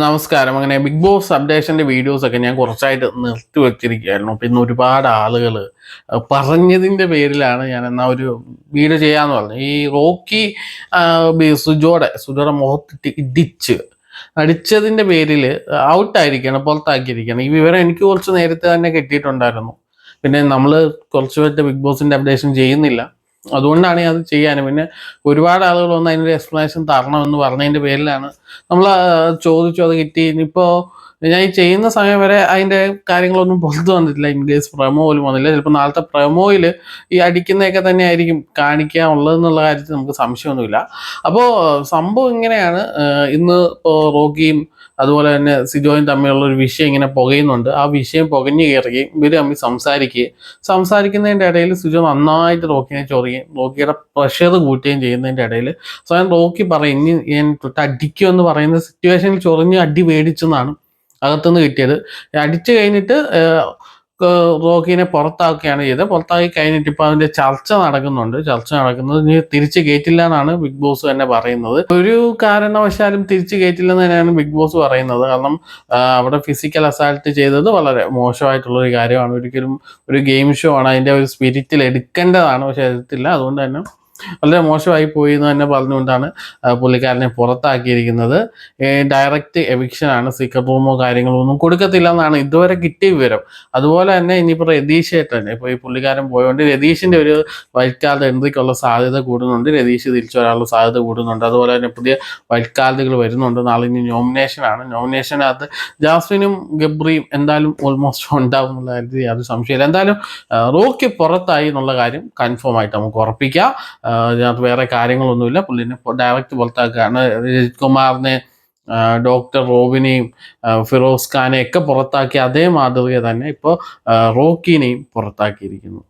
നമസ്കാരം. അങ്ങനെ big boss അപ്ഡേഷന്റെ videos ഒക്കെ ഞാൻ കുറച്ചായിട്ട് നിർത്തി വെച്ചിരിക്കുകയായിരുന്നു. പിന്നെ ഒരുപാട് ആളുകൾ പറഞ്ഞതിന്റെ പേരിലാണ് ഞാൻ എന്നാൽ ഒരു വീഡിയോ ചെയ്യാമെന്ന് പറഞ്ഞു ഈ റോക്കി സുജോടെ സുജോടെ മുഖത്തിട്ട് ഇടിച്ച് അടിച്ചതിന്റെ പേരിൽ ഔട്ടായിരിക്കണം പുറത്താക്കിയിരിക്കണം. ഈ വിവരം എനിക്ക് കുറച്ച് നേരത്തെ തന്നെ കിട്ടിയിട്ടുണ്ടായിരുന്നു. പിന്നെ നമ്മൾ കുറച്ച് പേരുടെ ബിഗ് ബോസിന്റെ അപ്ഡേഷൻ ചെയ്യുന്നില്ല. അതുകൊണ്ടാണ് അത് ചെയ്യാനും. പിന്നെ ഒരുപാട് ആളുകൾ വന്ന് അതിനൊരു എക്സ്പ്ലനേഷൻ തരണം എന്ന് പറഞ്ഞതിന്റെ പേരിലാണ് നമ്മൾ ചോദിച്ചു അത് കിട്ടി. ഇനിയിപ്പോ ഞാൻ ഈ ചെയ്യുന്ന സമയം വരെ അതിന്റെ കാര്യങ്ങളൊന്നും പുറത്തു വന്നിട്ടില്ല. ഇൻ കേസ് പ്രമോ പോലും വന്നില്ല. ചിലപ്പോൾ നാളത്തെ പ്രമോയിൽ ഈ അടിക്കുന്നതൊക്കെ തന്നെ ആയിരിക്കും കാണിക്കാൻ കാണിക്കാനുള്ളതെന്നുള്ള കാര്യത്തിൽ നമുക്ക് സംശയമൊന്നുമില്ല. അപ്പോൾ സംഭവം ഇങ്ങനെയാണ്. ഇന്ന് ഇപ്പോൾ റോക്കിയും അതുപോലെ തന്നെ സിജോയും തമ്മിലുള്ള ഒരു വിഷയം ഇങ്ങനെ പുകയുന്നുണ്ട്. ആ വിഷയം പുകഞ്ഞു കയറുകയും ഇവർ തമ്മിൽ സംസാരിക്കുകയും സംസാരിക്കുന്നതിന്റെ ഇടയിൽ സിജോ നന്നായിട്ട് റോക്കിനെ ചൊറിയുകയും റോക്കിയുടെ പ്രഷർ കൂട്ടുകയും ചെയ്യുന്നതിന്റെ ഇടയിൽ സ്വയം റോക്കി പറയും ഇനി ഞാൻ തൊട്ട് അടിക്കുമെന്ന് പറയുന്ന സിറ്റുവേഷനിൽ ചൊറിഞ്ഞ് അടി മേടിച്ചെന്നാണ് അകത്തുനിന്ന് കിട്ടിയത്. അടിച്ചു കഴിഞ്ഞിട്ട് റോക്കിനെ പുറത്താക്കുകയാണ് ചെയ്തത്. പുറത്താക്കി കഴിഞ്ഞിട്ട് ഇപ്പോൾ അതിന്റെ ചർച്ച നടക്കുന്നുണ്ട്. ചർച്ച നടക്കുന്നത് ഇനി തിരിച്ച് കയറ്റില്ല എന്നാണ് ബിഗ് ബോസ് തന്നെ പറയുന്നത്. ഒരു കാരണവശാലും തിരിച്ച് കയറ്റില്ലെന്ന് തന്നെയാണ് ബിഗ് ബോസ് പറയുന്നത്. കാരണം അവിടെ ഫിസിക്കൽ അസാൾട്ട് ചെയ്തത് വളരെ മോശമായിട്ടുള്ള ഒരു കാര്യമാണ്. ഒരിക്കലും ഒരു ഗെയിം ഷോ ആണ്. അതിന്റെ ഒരു സ്പിരിറ്റിൽ എടുക്കേണ്ടതാണ്. പക്ഷെ എടുത്തില്ല. അതുകൊണ്ട് തന്നെ വളരെ മോശമായി പോയി എന്ന് തന്നെ പറഞ്ഞുകൊണ്ടാണ് പുള്ളിക്കാരനെ പുറത്താക്കിയിരിക്കുന്നത്. ഡയറക്റ്റ് എവിക്ഷനാണ് സീക്രട്ട് റൂമോ കാര്യങ്ങളോ ഒന്നും കൊടുക്കത്തില്ല എന്നാണ് ഇതുവരെ കിട്ടിയ വിവരം. അതുപോലെ തന്നെ ഇനിയിപ്പോൾ രതീഷ് ഏട്ടൻ ഇപ്പോൾ ഈ പുള്ളിക്കാരൻ പോയതുകൊണ്ട് രതീഷിന്റെ ഒരു വൈറ്റ് കാർഡ് എൻട്രിക്കുള്ള സാധ്യത കൂടുന്നുണ്ട്. രതീഷ് തിരിച്ചു വരാനുള്ള സാധ്യത കൂടുന്നുണ്ട്. അതുപോലെ തന്നെ പുതിയ വൈറ്റ് കാർഡുകൾ വരുന്നുണ്ട്. നാളെ ഇനി നോമിനേഷനാണ് നോമിനേഷനകത്ത് ജാസ്മിനും ഗബ്രിയും എന്തായാലും ഓൾമോസ്റ്റ് ഉണ്ടാവും എന്നുള്ള കാര്യത്തിൽ യാതൊരു സംശയമില്ല എന്തായാലും റോക്ക് പുറത്തായി എന്നുള്ള കാര്യം കൺഫേം ആയിട്ട് നമുക്ക് ഉറപ്പിക്കാം. ഇതിനകത്ത് വേറെ കാര്യങ്ങളൊന്നുമില്ല. പുള്ളിനെ ഡയറക്റ്റ് പുറത്താക്കുകയാണ് രജിത് കുമാറിനെ ഡോക്ടർ റോബിനെയും ഫിറോസ് ഖാനെ ഒക്കെ പുറത്താക്കി അതേ മാതൃക തന്നെ ഇപ്പോൾ റോക്കിനെയും പുറത്താക്കിയിരിക്കുന്നു.